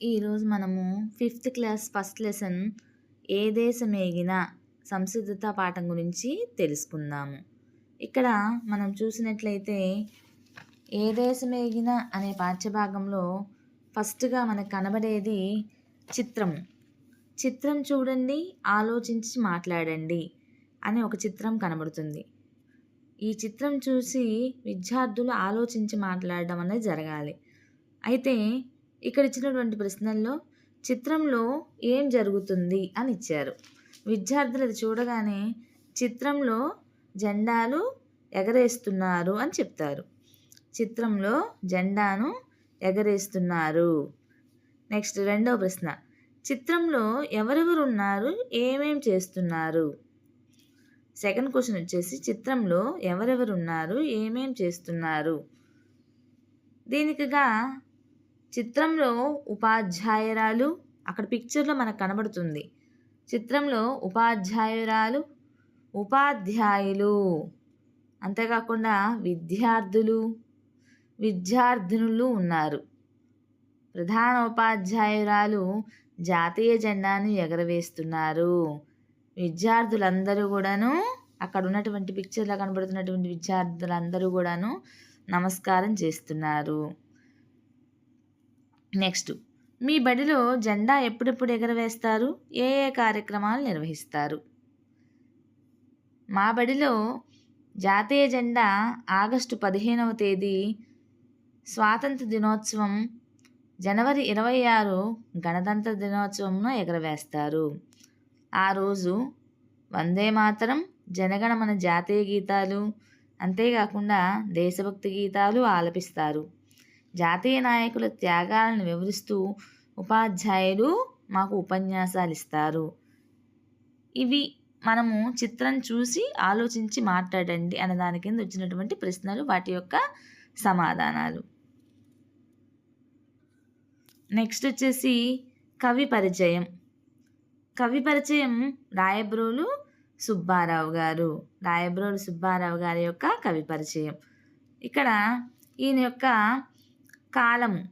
ఈరోజు మనము fifth class first lesson ఏ దేశమేగిన సంసిద్ధత పాఠం గురించి తెలుసుకుందాము. ఇక్కడ మనం చూసినట్లయితే ఏ దేశమేగిన అనే పాఠ్యభాగంలో ఫస్ట్గా మనకు కనబడేది చిత్రము చిత్రం చూడండి ఆలోచించి మాట్లాడండి అనే ఒక చిత్రం కనబడుతుంది. ఈ చిత్రం చూసి విద్యార్థులు ఆలోచించి మాట్లాడడం అనేది జరగాలి. అయితే ఇక్కడ ఇచ్చినటువంటి ప్రశ్నల్లో చిత్రంలో ఏం జరుగుతుంది అని ఇచ్చారు. విద్యార్థులు అది చూడగానే చిత్రంలో జెండాలు ఎగరేస్తున్నారు అని చెప్తారు. చిత్రంలో జెండాను ఎగరేస్తున్నారు. నెక్స్ట్ రెండవ ప్రశ్న. చిత్రంలో ఎవరెవరు ఉన్నారు ఏమేం చేస్తున్నారు? సెకండ్ క్వశ్చన్ వచ్చేసి చిత్రంలో ఎవరెవరు ఉన్నారు ఏమేం చేస్తున్నారు? దీనికిగా చిత్రంలో ఉపాధ్యాయురాలు అక్కడ పిక్చర్లో మనకు కనబడుతుంది. చిత్రంలో ఉపాధ్యాయురాలు ఉపాధ్యాయులు. అంతేకాకుండా విద్యార్థులు విద్యార్థినులు ఉన్నారు. ప్రధాన ఉపాధ్యాయురాలు జాతీయ జెండాను ఎగరవేస్తున్నారు. విద్యార్థులందరూ కూడాను అక్కడ ఉన్నటువంటి పిక్చర్లో కనబడుతున్నటువంటి విద్యార్థులందరూ కూడాను నమస్కారం చేస్తున్నారు. నెక్స్ట్. మీ బడిలో జెండా ఎప్పుడెప్పుడు ఎగరవేస్తారు? ఏ ఏ కార్యక్రమాలు నిర్వహిస్తారు? మా బడిలో జాతీయ జెండా ఆగస్టు పదిహేనవ తేదీ స్వాతంత్ర దినోత్సవం జనవరి ఇరవై ఆరు గణతంత్ర దినోత్సవంను ఎగరవేస్తారు. ఆ రోజు వందే మాతరం జనగణమన జాతీయ గీతాలు అంతేకాకుండా దేశభక్తి గీతాలు ఆలపిస్తారు. జాతీయ నాయకుల త్యాగాలను వివరిస్తూ ఉపాధ్యాయులు మాకు ఉపన్యాసాలు ఇస్తారు ఇవి మనము చిత్రం చూసి ఆలోచించి మాట్లాడండి అనే దాని కింద వచ్చినటువంటి ప్రశ్నలు వాటి యొక్క సమాధానాలు. నెక్స్ట్ వచ్చేసి కవి పరిచయం. కవి పరిచయం రాయబ్రోలు సుబ్బారావు గారు. రాయబ్రోలు సుబ్బారావు గారి యొక్క కవి పరిచయం. ఇక్కడ ఈయన యొక్క కాలము.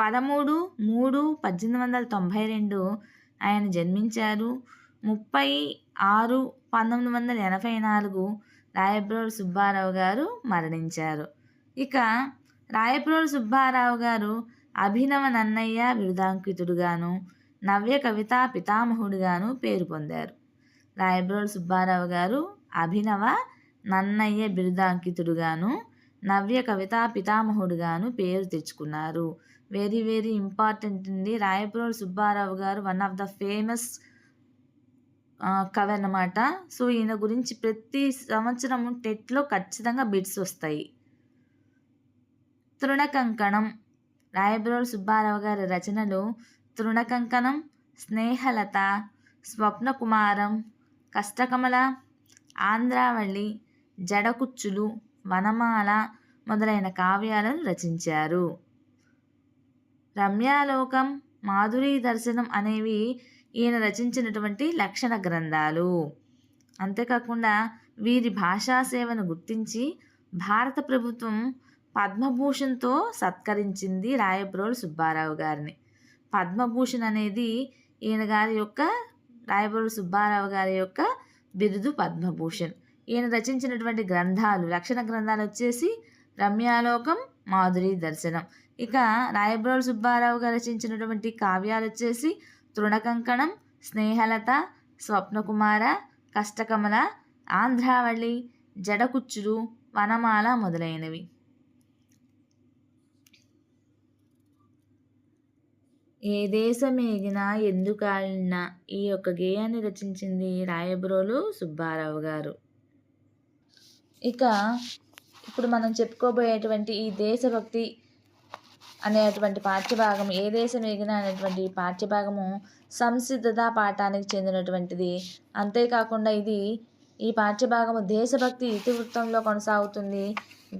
పదమూడు మూడు పద్దెనిమిది వందల తొంభై రెండు ఆయన జన్మించారు. ముప్పై ఆరు పంతొమ్మిది వందల ఎనభై నాలుగు రాయప్రోలు సుబ్బారావు గారు మరణించారు. ఇక రాయప్రోలు సుబ్బారావు గారు అభినవ నన్నయ్య బిరుదాంకితుడుగాను నవ్య కవిత పితామహుడుగాను పేరు పొందారు. రాయబ్రోలు సుబ్బారావు గారు అభినవ నన్నయ్య బిరుదాంకితుడుగాను నవ్య కవితా పితామహుడుగాను పేరు తెచ్చుకున్నారు. వెరీ వెరీ ఇంపార్టెంట్ అండి. రాయప్రోలు సుబ్బారావు గారు వన్ ఆఫ్ ద ఫేమస్ కవి అన్నమాట. సో ఈయన గురించి ప్రతి సంవత్సరం టెట్లో ఖచ్చితంగా బిట్స్ వస్తాయి. తృణకంకణం. రాయబ్రోలు సుబ్బారావు గారి రచనలు తృణకంకణం స్నేహలత స్వప్నకుమారం కష్టకమల ఆంధ్రావళి జడకుచ్చులు వనమాల మొదలైన కావ్యాలను రచించారు. రమ్యాలోకం మాధురీ దర్శనం అనేవి ఈయన రచించినటువంటి లక్షణ గ్రంథాలు. అంతేకాకుండా వీరి భాషా సేవను గుర్తించి భారత ప్రభుత్వం పద్మభూషణ్తో సత్కరించింది రాయప్రోలు సుబ్బారావు గారిని. పద్మభూషణ్ అనేది ఈయన గారి యొక్క రాయప్రోలు సుబ్బారావు గారి యొక్క బిరుదు పద్మభూషణ్. ఈయన రచించినటువంటి గ్రంథాలు లక్షణ గ్రంథాలు వచ్చేసి రమ్యాలోకం మాధురి దర్శనం. ఇక రాయబ్రోలు సుబ్బారావు గారు రచించినటువంటి కావ్యాలు వచ్చేసి తృణకంకణం స్నేహలత స్వప్నకుమార కష్టకమల ఆంధ్రావళి జడకుచ్చులు వనమాల మొదలైనవి. ఏ దేశమేగినా ఎందుకాలినా ఈ యొక్క గేయాన్ని రచించింది రాయబ్రోలు సుబ్బారావు గారు. ఇక ఇప్పుడు మనం చెప్పుకోబోయేటువంటి ఈ దేశభక్తి అనేటువంటి పాఠ్యభాగం ఏ దేశం ఎగిన అనేటువంటి పాఠ్యభాగము సంసిద్ధత పాఠానికి చెందినటువంటిది. అంతేకాకుండా ఇది ఈ పాఠ్యభాగము దేశభక్తి ఇతివృత్తంలో కొనసాగుతుంది.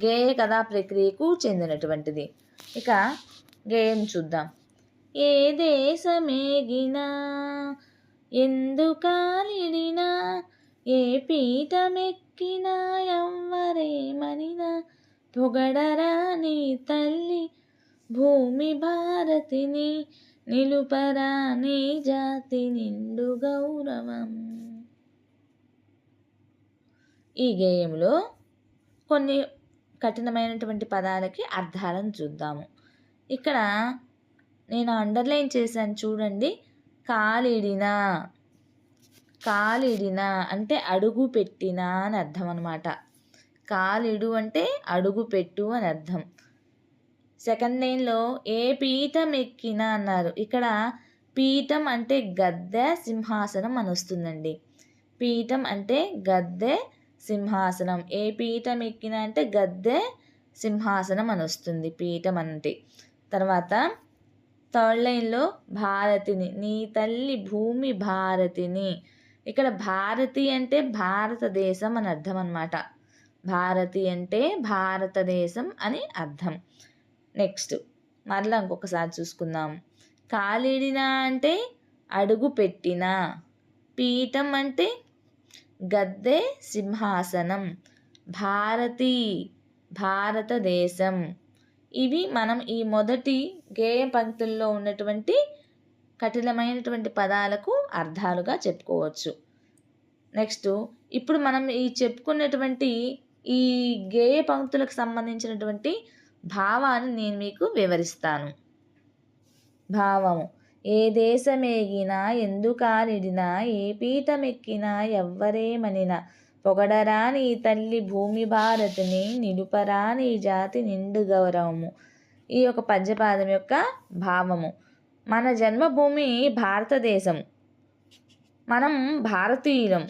గేయ కథా ప్రక్రియకు చెందినటువంటిది. ఇక గేయం చూద్దాం. ఏ దేశమేగినా ఎందుకాలిడినా ఏ పీఠమెక్కినా ఎవ్వరేమనినా పొగడరా నీ తల్లి. భూమి భారతిని నిలుపరా నీ జాతి నిండు గౌరవం. ఈ గేయంలో కొన్ని కఠినమైనటువంటి పదాలకి అర్థాలను చూద్దాము. ఇక్కడ నేను అండర్లైన్ చేశాను చూడండి. కాలిడిన కాలిడిన అంటే అడుగు పెట్టిన అని అర్థం అనమాట కాలిడు అంటే అడుగు పెట్టు అని అర్థం. సెకండ్ లైన్లో ఏ పీఠం ఎక్కిన అన్నారు. ఇక్కడ పీఠం అంటే గద్దె సింహాసనం అని వస్తుందండి. పీఠం అంటే గద్దె సింహాసనం. ఏ పీఠం ఎక్కిన అంటే గద్దె సింహాసనం అని వస్తుంది. పీఠం అంటే తర్వాత థర్డ్ లైన్లో భారతిని నీ తల్లి భూమి భారతిని. ఇక్కడ భారతి అంటే భారతదేశం అని అర్థం అనమాట భారతి అంటే భారతదేశం అని అర్థం. నెక్స్ట్ మరలా ఇంకొకసారి చూసుకుందాం. కాలిడిన అంటే అడుగు పెట్టిన. పీఠం అంటే గద్దె సింహాసనం. భారతి భారతదేశం. ఇవి మనం ఈ మొదటి గేయ పంక్తుల్లో ఉన్నటువంటి కఠినమైనటువంటి పదాలకు అర్థాలుగా చెప్పుకోవచ్చు. నెక్స్ట్ ఇప్పుడు మనం ఈ చెప్పుకున్నటువంటి ఈ గేయ పంక్తులకు సంబంధించినటువంటి భావాన్ని నేను మీకు వివరిస్తాను. భావము ఏ దేశమేగినా ఎందుకాలిడినా ఏ పీఠమెక్కినా ఎవ్వరేమనినా పొగడరా నీ తల్లి భూమి భారతిని నిలుపరా నీ జాతి నిండు గౌరవము. ఈ యొక్క పద్యపాదం యొక్క భావము. మన జన్మభూమి భారతదేశం. మనం భారతీయులం.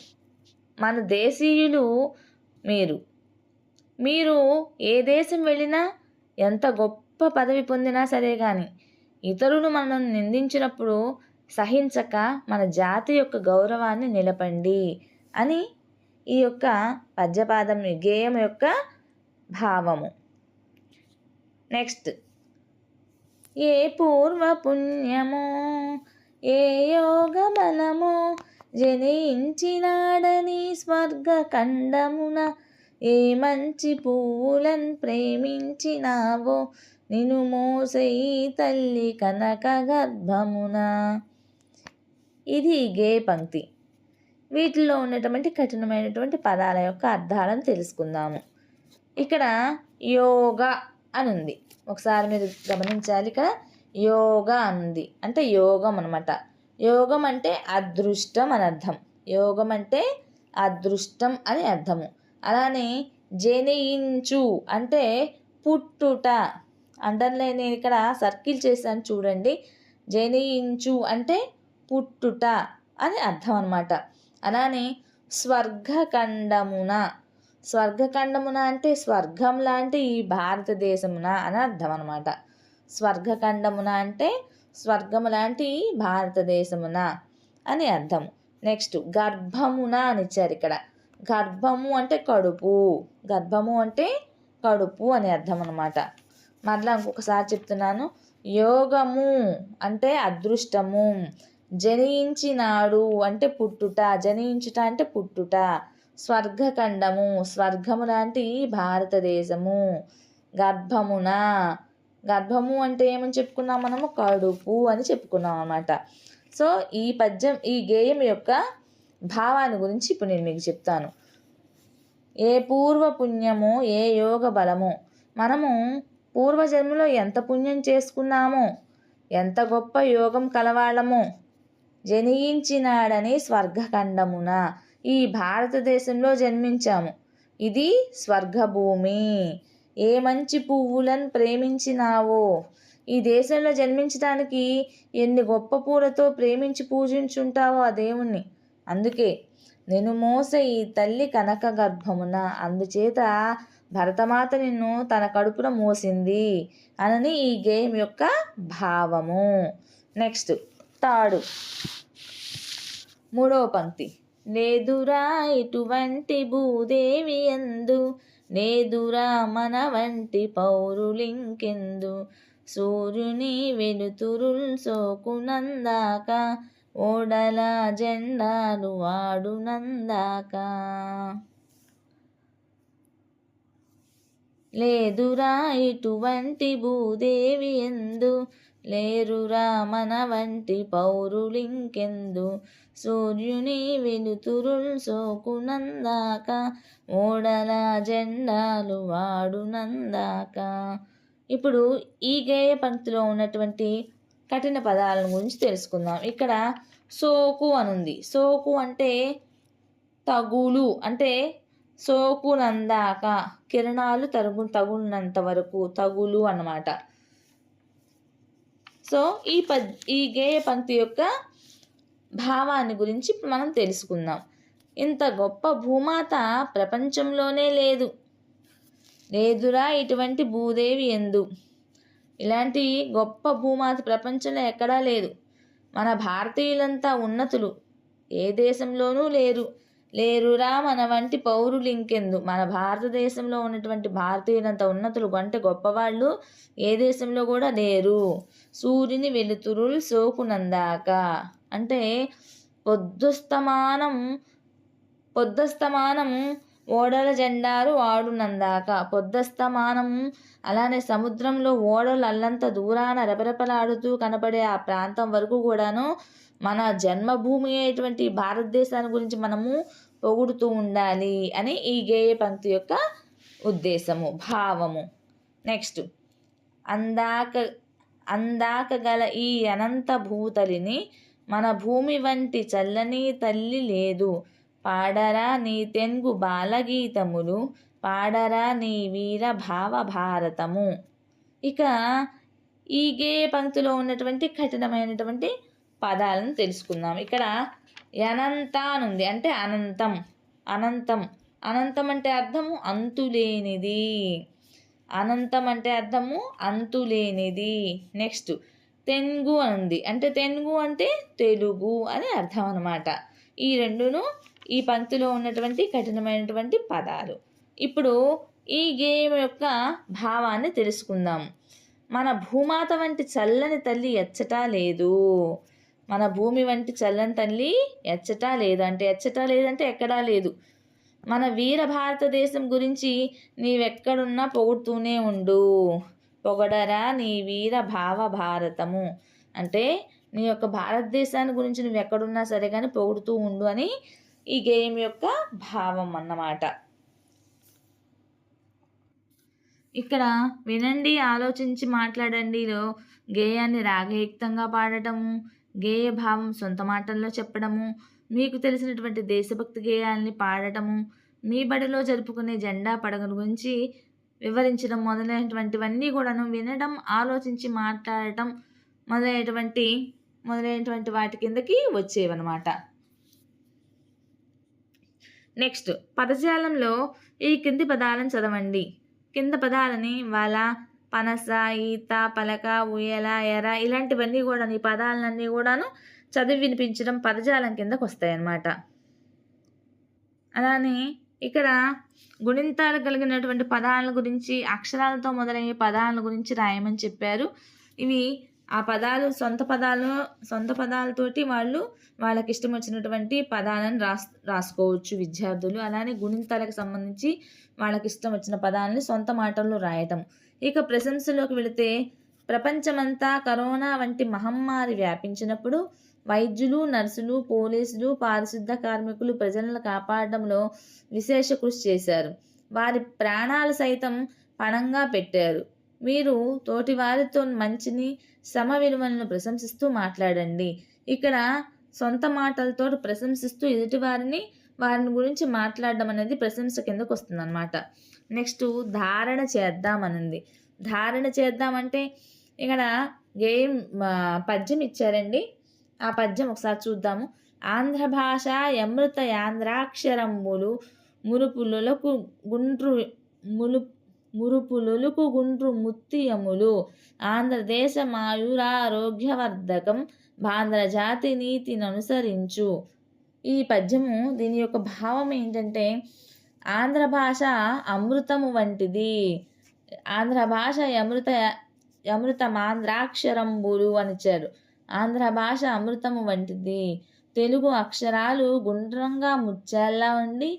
మన దేశీయులు మీరు. మీరు ఏ దేశం వెళ్ళినా ఎంత గొప్ప పదవి పొందినా సరే కానీ ఇతరులు మనల్ని నిందించినప్పుడు సహించక మన జాతి యొక్క గౌరవాన్ని నిలపండి అని ఈ యొక్క పద్యపాదం గేయం యొక్క భావము. నెక్స్ట్ ఏ పూర్వపుణ్యమో ఏ యోగ బలమో స్వర్గ స్వర్గఖండమున ఏ మంచి పువ్వులను ప్రేమించినావో నిను మోసయి తల్లి కనక గర్భమున. ఇది గే పంక్తి. వీటిలో ఉన్నటువంటి కఠినమైనటువంటి పదాల యొక్క అర్థాలను తెలుసుకుందాము. ఇక్కడ యోగా అని ఉంది ఒకసారి మీరు గమనించాలి ఇక్కడ. యోగ ఉంది అంటే యోగం అనమాట యోగం అంటే అదృష్టం అని అర్థం. యోగం అంటే అదృష్టం అని అర్థము. అలానే జనయించు అంటే పుట్టుట. అండర్లైన్ నేను ఇక్కడ సర్కిల్ చేశాను చూడండి. జనయించు అంటే పుట్టుట అని అర్థం అనమాట అలానే స్వర్గఖండమున స్వర్గఖండమున అంటే స్వర్గం లాంటి ఈ భారతదేశమున అని అర్థం అనమాట స్వర్గఖండమున అంటే స్వర్గము లాంటి భారతదేశమున అని అర్థం. నెక్స్ట్ గర్భమున అని ఇచ్చారు ఇక్కడ. గర్భము అంటే కడుపు. గర్భము అంటే కడుపు అని అర్థం అనమాట మరలా ఇంకొకసారి చెప్తున్నాను. యోగము అంటే అదృష్టము. జనించినాడు అంటే పుట్టుట జనించుట అంటే పుట్టుట. స్వర్గఖండము స్వర్గము లాంటి భారతదేశము. గర్భమున గర్భము అంటే ఏమని చెప్పుకున్నాం మనము? కడుపు అని చెప్పుకున్నాం అనమాట సో ఈ పద్యం ఈ గేయం యొక్క భావాన్ని గురించి ఇప్పుడు నేను మీకు చెప్తాను. ఏ పూర్వ పుణ్యము ఏ యోగ బలము? మనము పూర్వజన్మలో ఎంత పుణ్యం చేసుకున్నామో? ఎంత గొప్ప యోగం కలవాళ్ళము? జనించినాడని స్వర్గఖండమున. ఈ భారతదేశంలో జన్మించాము. ఇది స్వర్గభూమి. ఏ మంచి పువ్వులను ప్రేమించినావో? ఈ దేశంలో జన్మించడానికి ఎన్ని గొప్ప పూలతో ప్రేమించి పూజించుంటావో ఆ దేవుణ్ణి. అందుకే నేను మోస ఈ తల్లి కనక గర్భమున. అందుచేత భరతమాత నిన్ను తన కడుపున మోసింది అనని ఈ గేమ్ యొక్క భావము. నెక్స్ట్ తాడు మూడవ పంక్తి. లేదురా ఇటువంటి భూదేవి ఎందు లేదురా మన వంటి పౌరులింకెందు. సూర్యుని వెలుతురుల్ సోకునందాక ఓడల జెండాలు వాడునందాక. లేదురా ఇటువంటి భూదేవి ఎందు లేరురా మన వంటి పౌరులింకెందు. సూర్యుని వెలుతురుల్ సోకునందాక ఓడల జెండాలు వాడునందాక. ఇప్పుడు ఈ గేయ పంక్తిలో ఉన్నటువంటి కఠిన పదాలను గురించి తెలుసుకుందాం. ఇక్కడ సోకు అనుంది. సోకు అంటే తగులు అంటే సోకునందాక కిరణాలు తరుగు తగులినంత వరకు తగులు అన్నమాట. సో ఈ పద్ ఈ గేయ పంక్తి యొక్క భావాన్ని గురించి మనం తెలుసుకుందాం. ఇంత గొప్ప భూమాత ప్రపంచంలోనే లేదు. లేదురా ఇటువంటి భూదేవి ఎందు. ఇలాంటి గొప్ప భూమాత ప్రపంచంలో ఎక్కడా లేదు. మన భారతీయులంతా ఉన్నతులు. ఏ దేశంలోనూ లేరు. లేరురా మన వంటి పౌరులు ఇంకెందు. మన భారతదేశంలో ఉన్నటువంటి భారతీయులంత ఉన్నతులు అంటే గొప్పవాళ్ళు ఏ దేశంలో కూడా లేరు. సూర్యుని వెలుతురులు సోకునందాక అంటే పొద్దుస్తమానం పొద్దుస్తమానం ఓడల జెండారు వాడునందాక. పొద్దస్తమానం అలానే సముద్రంలో ఓడలు అల్లంత దూరాన రెపరెపలాడుతూ కనపడే ఆ ప్రాంతం వరకు కూడాను మన జన్మభూమి అయినటువంటి భారతదేశాన్ని గురించి మనము పొగుడుతూ ఉండాలి అని ఈ గేయ పంక్తి యొక్క ఉద్దేశము భావము. నెక్స్ట్ అందాక అందాక గల ఈ అనంత భూతలిని మన భూమి వంటి చల్లని తల్లి లేదు. పాడరా నీ తెంగు బాలగీతములు పాడరా నీ వీర భావ భారతము. ఇక ఈ గేయ పంక్తిలో ఉన్నటువంటి కఠినమైనటువంటి పదాలను తెలుసుకుందాం. ఇక్కడ అనంత ఉంది అంటే అనంతం. అనంతం. అనంతం అంటే అర్థము అంతులేనిది. అనంతం అంటే అర్థము అంతులేనిది. నెక్స్ట్ తెంగు ఉంది అంటే తెనుగు అంటే తెలుగు అని అర్థం అనమాట ఈ రెండును ఈ పంక్తిలో ఉన్నటువంటి కఠినమైనటువంటి పదాలు. ఇప్పుడు ఈ గేమ్ యొక్క భావాన్ని తెలుసుకుందాం. మన భూమాత వంటి చల్లని తల్లి ఎచ్చటా లేదు. మన భూమి వంటి చల్లని తల్లి ఎచ్చటా లేదు. అంటే ఎచ్చటా లేదంటే ఎక్కడా లేదు. మన వీర భారతదేశం గురించి నీవెక్కడున్నా పొగుడుతూనే ఉండు. పొగడరా నీ వీర భావ భారతము. అంటే నీ యొక్క భారతదేశాన్ని గురించి నువ్వు ఎక్కడున్నా సరే కానీ పొగుడుతూ ఉండు అని ఈ గేయం యొక్క భావం అన్నమాట. ఇక్కడ వినండి ఆలోచించి మాట్లాడండిలో గేయాన్ని రాగయుక్తంగా పాడటము గేయ భావం సొంత మాటల్లో చెప్పడము మీకు తెలిసినటువంటి దేశభక్తి గేయాల్ని పాడటము మీ బడిలో జరుపుకునే జెండా పడగల గురించి వివరించడం మొదలైనటువంటివన్నీ కూడాను వినడం ఆలోచించి మాట్లాడటం మొదలైనటువంటి మొదలైనటువంటి వాటి కిందకి వచ్చేవన్నమాట. నెక్స్ట్ పదజాలంలో ఈ కింది పదాలను చదవండి. కింద పదాలని వాళ్ళ పనస ఈత పలక ఉయ్యల ఎర ఇలాంటివన్నీ కూడా ఈ పదాలన్నీ కూడాను చదివి వినిపించడం పదజాలం కిందకు వస్తాయి అన్నమాట అలానే ఇక్కడ గుణింతాలు కలిగినటువంటి పదాల గురించి అక్షరాలతో మొదలయ్యే పదాల గురించి రాయమని చెప్పారు. ఇవి ఆ పదాలు సొంత పదాలు సొంత పదాలతోటి వాళ్ళు వాళ్ళకి ఇష్టం వచ్చినటువంటి పదాలను రాస్ రాసుకోవచ్చు విద్యార్థులు. అలానే గుణింతాలకు సంబంధించి వాళ్ళకి ఇష్టం వచ్చిన పదాలని సొంత మాటల్లో రాయటం. ఇక ప్రశంసలోకి వెళితే ప్రపంచమంతా కరోనా వంటి మహమ్మారి వ్యాపించినప్పుడు వైద్యులు నర్సులు పోలీసులు పారిశుద్ధ కార్మికులు ప్రజలను కాపాడడంలో విశేష కృషి చేశారు. వారి ప్రాణాలు సైతం పణంగా పెట్టారు. మీరు తోటివారితో మంచిని సమ విలువలను ప్రశంసిస్తూ మాట్లాడండి. ఇక్కడ సొంత మాటలతో ప్రశంసిస్తూ ఎదుటివారిని వారిని గురించి మాట్లాడడం అనేది ప్రశంస కిందకు వస్తుంది అనమాట నెక్స్ట్ ధారణ చేద్దామనింది. ధారణ చేద్దామంటే ఇక్కడ గేమ్ పద్యం ఇచ్చారండి? ఆ పద్యం ఒకసారి చూద్దాము. ఆంధ్ర భాష అమృత యాంధ్రాక్షరంబులు మురుపులకు గుండ్రు ములు మురుపులులకు గుండ్రు ముత్తియములు ఆంధ్రదేశ మాయురారోగ్యవర్ధకం భాంధ్ర జాతి నీతిని అనుసరించు ఈ పద్యము దీని యొక్క భావం ఏంటంటే ఆంధ్ర భాష అమృతము వంటిది. ఆంధ్ర భాష అమృత అమృతమాంధ్రాక్షరంబులు అనిచారు ఆంధ్ర భాష అమృతము వంటిది. తెలుగు అక్షరాలు గుండ్రంగా ముచ్చాల్లా ఉండి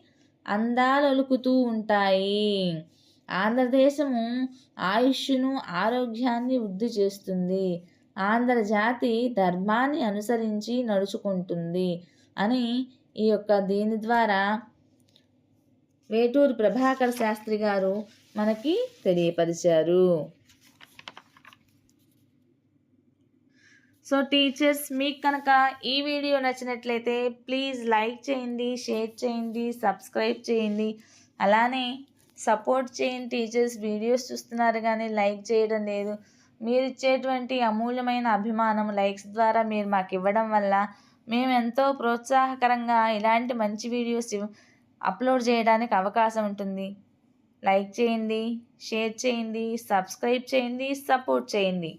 అందాలొలుకుతూ ఉంటాయి. ఆంధ్రదేశము ఆయుష్ను ఆరోగ్యాన్ని వృద్ధి చేస్తుంది. ఆంధ్రజాతి ధర్మాన్ని అనుసరించి నడుచుకుంటుంది. అని ఈ యొక్క దీని ద్వారా వేటూరు ప్రభాకర్ శాస్త్రి గారు మనకి తెలియపరిచారు. సో టీచర్స్ మీకు కనుక ఈ వీడియో నచ్చినట్లయితే ప్లీజ్ లైక్ చేయండి షేర్ చేయండి సబ్స్క్రైబ్ చేయండి. అలానే సపోర్ట్ చేయండి టీచర్స్ వీడియోస్ చూస్తున్నారు కానీ లైక్ చేయడం లేదు. మీరు ఇచ్చేటువంటి అమూల్యమైన అభిమానం లైక్స్ ద్వారా మీరు మాకు ఇవ్వడం వల్ల మేము ఎంతో ప్రోత్సాహకరంగా ఇలాంటి మంచి వీడియోస్ అప్లోడ్ చేయడానికి అవకాశం ఉంటుంది. లైక్ చేయండి షేర్ చేయండి సబ్స్క్రైబ్ చేయండి సపోర్ట్ చేయండి.